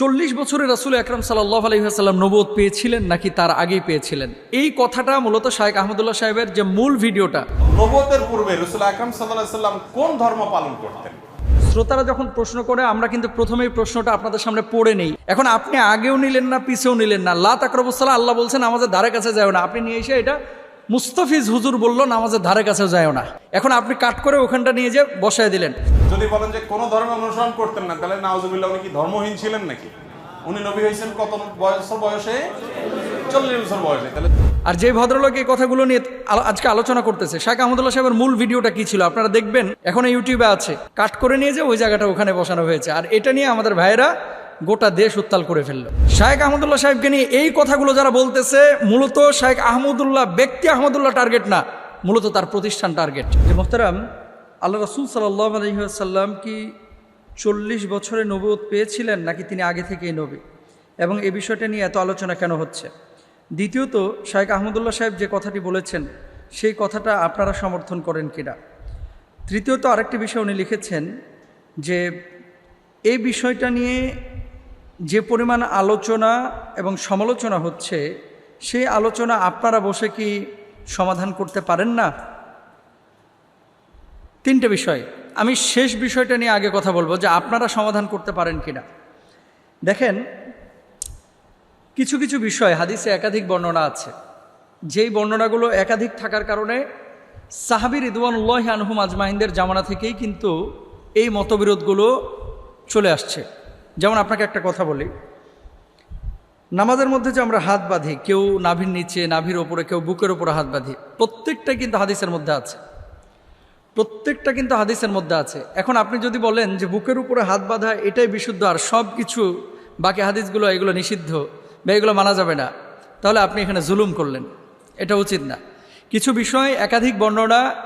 চল্লিশ বছরে রাসুল আকরাম সাল্লাহ আলহিহাসাল্লাম নবোধ পেয়েছিলেন নাকি তার আগেই পেয়েছিলেন? এই কথাটা মূলত শাহেক আহমদুল্লাহ সাহেবের যে মূল ভিডিওটা। নবতের পূর্বে রসুল আকরাম সাল্লাহ সাল্লাম কোন ধর্ম পালন করতেন? শ্রোতারা যখন প্রশ্ন করে আমরা কিন্তু প্রথমেই প্রশ্নটা আপনাদের সামনে পড়ে নেই। এখন আপনি আগেও নিলেন না পিছেও নিলেন না। লা তাকরবুসাল্লাহ আল্লাহ বলছেন আমাদের ধারে কাছে যায় না। আপনি নিয়ে এসে এটা মুস্তাফিজ হুজুর বলল নামাজের ধারে কাছেও যায় না। এখন আপনি কাট করে ওখানটা নিয়ে যে বসায় দিলেন। যদি বলেন যে কোন ধর্ম অনুসরণ করতেন না তাহলে নাওজুবিল্লাহ উনি কি ধর্মহীন ছিলেন নাকি? উনি নবী হয়েছেন কত বছর বয়সে? চল্লিশ বছর বয়সে তাহলে আর যে ভদ্রলোক এই কথাগুলো নিয়ে আজকে আলোচনা করতেছে শাহ আহমদুল্লাহ সাহেবের মূল ভিডিওটা কি ছিল? আপনারা দেখবেন এখন ইউটিউবে আছে। কাট করে নিয়ে যে ওই জায়গাটা ওখানে বসানো হয়েছে। আর এটা নিয়ে আমাদের ভাইয়েরা গোটা দেশ উত্তাল করে ফেলল। শাহেক আহমদুল্লাহ সাহেবকে নিয়ে এই কথাগুলো যারা বলতেছে, মূলত শাহেক আহমদুল্লাহ ব্যক্তি আহমদুল্লাহ টার্গেট না, মূলত তার প্রতিষ্ঠান টার্গেট যে মোহতারাম, আল্লাহ রসুল সাল্লাহ আলহিহাসাল্লাম কি চল্লিশ বছরে নবুয়ত পেয়েছিলেন নাকি তিনি আগে থেকেই নবী? এবং এ বিষয়টা নিয়ে এত আলোচনা কেন হচ্ছে? দ্বিতীয়ত শাহেক আহমদুল্লাহ সাহেব যে কথাটি বলেছেন, সেই কথাটা আপনারা সমর্থন করেন কিনা? তৃতীয়ত আরেকটি বিষয় উনি লিখেছেন যে, এই বিষয়টা নিয়ে যে পরিমাণ আলোচনা এবং সমালোচনা হচ্ছে, সেই আলোচনা আপনারা বসে কি সমাধান করতে পারেন না? তিনটে বিষয়। আমি শেষ বিষয়টা নিয়ে আগে কথা বলব যে আপনারা সমাধান করতে পারেন কিনা। দেখেন, কিছু কিছু বিষয় হাদিসে একাধিক বর্ণনা আছে। যেই বর্ণনাগুলো একাধিক থাকার কারণে সাহাবির ইদওয়ানুল্লাহ আনহুম আজমাহিনদের জামানা থেকেই কিন্তু এই মতবিরোধগুলো চলে আসছে। যেমন আপনাকে একটা কথা বলি। নামাজের মধ্যে যে আমরা হাত বাঁধি, কেউ নাভির নিচে, নাভির ওপরে, কেউ বুকের ওপরে হাত বাঁধি প্রত্যেকটাই কিন্তু হাদিসের মধ্যে আছে। প্রত্যেকটা কিন্তু হাদিসের মধ্যে আছে। এখন আপনি যদি বলেন যে বুকের উপরে হাত বাঁধা এটাই বিশুদ্ধ আর সব কিছু বাকি হাদিসগুলো, এগুলো নিষিদ্ধ বা এগুলো মানা যাবে না, তাহলে আপনি এখানে জুলুম করলেন। এটা উচিত না। কিছু বিষয়, একাধিক বর্ণনা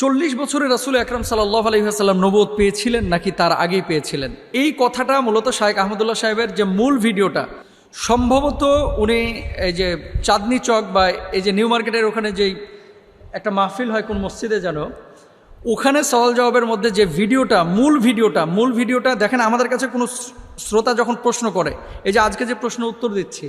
চল্লিশ বছরে রাসুল আকরাম সাল্লাহ আলহিহাসাল্লাম নবোধ পেয়েছিলেন নাকি তার আগেই পেয়েছিলেন? এই কথাটা মূলত শাহেক আহমদুল্লাহ সাহেবের যে মূল ভিডিওটা, সম্ভবত উনি এই যে চাঁদনি চক বা এই যে নিউ মার্কেটের ওখানে যেই একটা মাহফিল হয় কোন মসজিদে যেন, ওখানে সওয়াল জবাবের মধ্যে যে ভিডিওটা, মূল ভিডিওটা মূল ভিডিওটা দেখেন আমাদের কাছে কোনো শ্রোতা যখন প্রশ্ন করে, এই যে আজকে যে প্রশ্ন উত্তর দিচ্ছি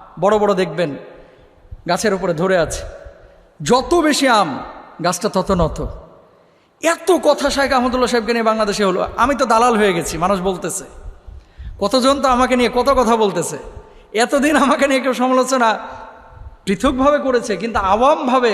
বড় বড় দেখবেন, গাছের উপরে ধরে আছে। যত বেশি আম, গাছটা তত নত। এত কথা শাহেখ আহমদুল্লাহ সাহেবকে নিয়ে বাংলাদেশে হলো। আমি তো দালাল হয়ে গেছি, মানুষ বলতেছে। কতজন তো আমাকে নিয়ে কত কথা বলতেছে। এতদিন আমাকে নিয়ে কেউ সমালোচনা পৃথকভাবে করেছে, কিন্তু আওয়ামভাবে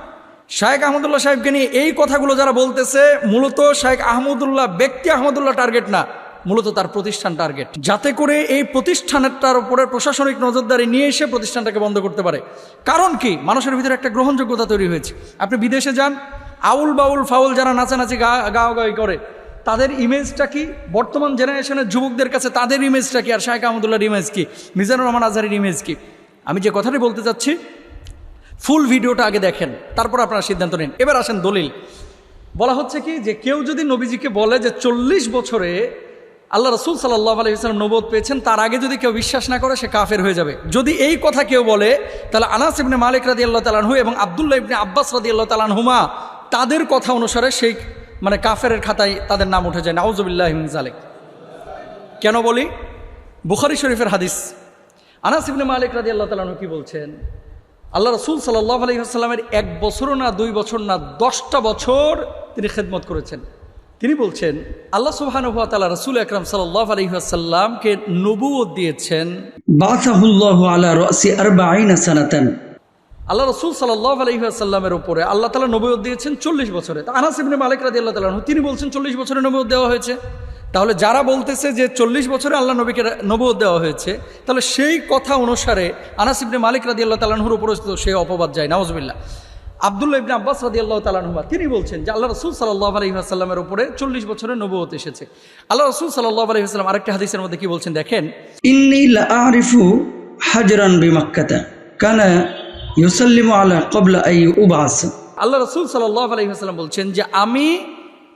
শাহেখ আহমদুল্লাহ সাহেবকে নিয়ে এই কথাগুলো যারা বলতেছে, মূলত শাহেখ আহমদুল্লাহ ব্যক্তি আহমদুল্লাহ টার্গেট না, মূলত তার প্রতিষ্ঠান টার্গেট যাতে করে এই প্রতিষ্ঠানটার উপরে প্রশাসনিক নজরদারি নিয়ে এসে প্রতিষ্ঠানটাকে বন্ধ করতে পারে। কারণ কি? মানুষের ভিতরে একটা গ্রহণযোগ্যতা তৈরি হয়েছে। আপনি বিদেশে যান, আউল বাউল ফাউল যারা নাচানাচি গা গাওয়াগাওয়ি করে, তাদের ইমেজটা কি? বর্তমান জেনারেশনের যুবকদের কাছে তাদের ইমেজটা কি? আর শাহেখ আহমদুল্লাহর ইমেজ কি? মিজানুর রহমান আজহারের ইমেজ কি? আমি যে কথাটি বলতে চাচ্ছি ফুল ভিডিওটা আগে দেখেন, তারপর আপনারা সিদ্ধান্ত নিন। এবার আসেন দলিল। বলা হচ্ছে কি যে কেউ যদি নবীজিকে বলে যে চল্লিশ বছরে আল্লাহ রসুল সাল্লাহ আলহিহাস্লাম নবোধ পেয়েছেন, তার আগে যদি কেউ বিশ্বাস না করে, সে কাফের হয়ে যাবে। যদি এই কথা কেউ বলে, তাহলে আনাস ইবনে মালিক রাদি আল্লাহ তালানহু এবং আবদুল্লাহ ইবনে আব্বাস রাদি আল্লাহ তালানহুমা তাদের কথা অনুসারে সেই মানে কাফের খাতায় তাদের নাম উঠে যায়। নাউজুবিল্লাহ জালেক কেন বলি? বুখারি শরীফের হাদিস। আনাস ইবনে মালিক রাদি আল্লাহ তালানহু কি বলছেন? আল্লাহ রসুল সাল্লাহ আলহিহাস্লামের এক বছরও না দুই বছর না দশটা বছর তিনি খেদমত করেছেন। তিনি বলছেন আল্লাহ সুবাহানুভাতালা রসুল আকরাম সাল্লাহ আলহিহাসাল্লামকে নবুও দিয়েছেন। আল্লাহ রসুল সাল্লাহ আলহিহাসাল্লামের উপরে আল্লাহ তালা নবুয় দিয়েছেন চল্লিশ বছরে। আনাস ইবনে মালিক রাজি আল্লাহ তালা তিনি বলছেন চল্লিশ বছরে নবুয় দেওয়া হয়েছে। তাহলে যারা বলতেছে যে চল্লিশ বছরে আল্লাহ নবীকে নবুয় দেওয়া হয়েছে তাহলে সেই কথা অনুসারে আনাসিবনে মালিক রাদি আল্লাহ তালানহুর উপরস্থিত সেই অপবাদ যায় নওয়াজবিল্লা আবদুল্লাহ ইবনে আব্বাস রাদি আল্লাহ তালানহুমা তিনি বলছেন যে আল্লাহ রসুল সাল্লাহ আলহিহাসাল্লামের উপরে চল্লিশ বছরের নবুয়ত এসেছে। আল্লাহ রসুল সাল্লাহ আলহিহাস্লাম আরেকটা হাদিসের মধ্যে কি বলছেন দেখেন? আরিফু হাজরান কানা ইউসাল্লিমু আলা কবলা আই উবাস আল্লাহ রসুল সাল্লাহ আলহিহাস্লাম বলছেন যে আমি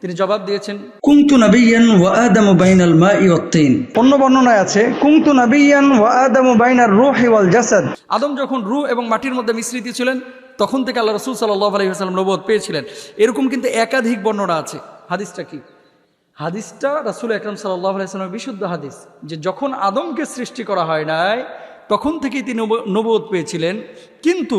তিনি জবাব দিয়েছেন কুংতু নবিয়ান ওয়া আদামু বাইনাল মাই ওয়াত্তিন অন্য বর্ণনায় আছে কুংতু নবিয়ান ওয়া আদামু বাইনার রূহি ওয়াল জাসাদ। আদম যখন রু এবং মাটির মধ্যে মিশ্রিত ছিলেন তখন থেকে আল্লাহ রাসূল সাল্লাল্লাহু আলাইহি ওয়াসাল্লাম নবুয়ত পেয়েছিলেন। এরকম কিন্তু একাধিক বর্ণনা আছে। হাদিসটা কি? হাদিসটা রাসূল আকরাম সাল্লাল্লাহু আলাইহি ওয়াসাল্লামের বিশুদ্ধ হাদিস যে যখন আদমকে সৃষ্টি করা হয় নাই তখন থেকেই তিনি নবুয়ত পেয়েছিলেন। কিন্তু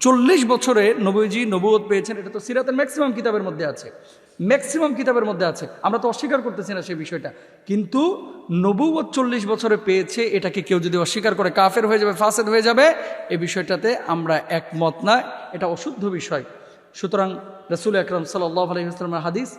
চল্লিশ বছরে নবীজি নবুয়ত পেয়েছেন। এটা তো সিরাতের ম্যাক্সিমাম কিতাবের মধ্যে আছে। ম্যাক্সিমাম কিতাবের মধ্যে আছে। আমরা তো অস্বীকার করতেছি না সেই বিষয়টা। কিন্তু নবুয়ত চল্লিশ বছরে পেয়েছে, এটাকে কেউ যদি অস্বীকার করে কাফের হয়ে যাবে, ফাসেদ হয়ে যাবে, এ বিষয়টাতে আমরা একমত না। এটা অশুদ্ধ বিষয়। সুতরাং রসুল আকরম সাল্লাহ আলহিহাস্লামের হাদিস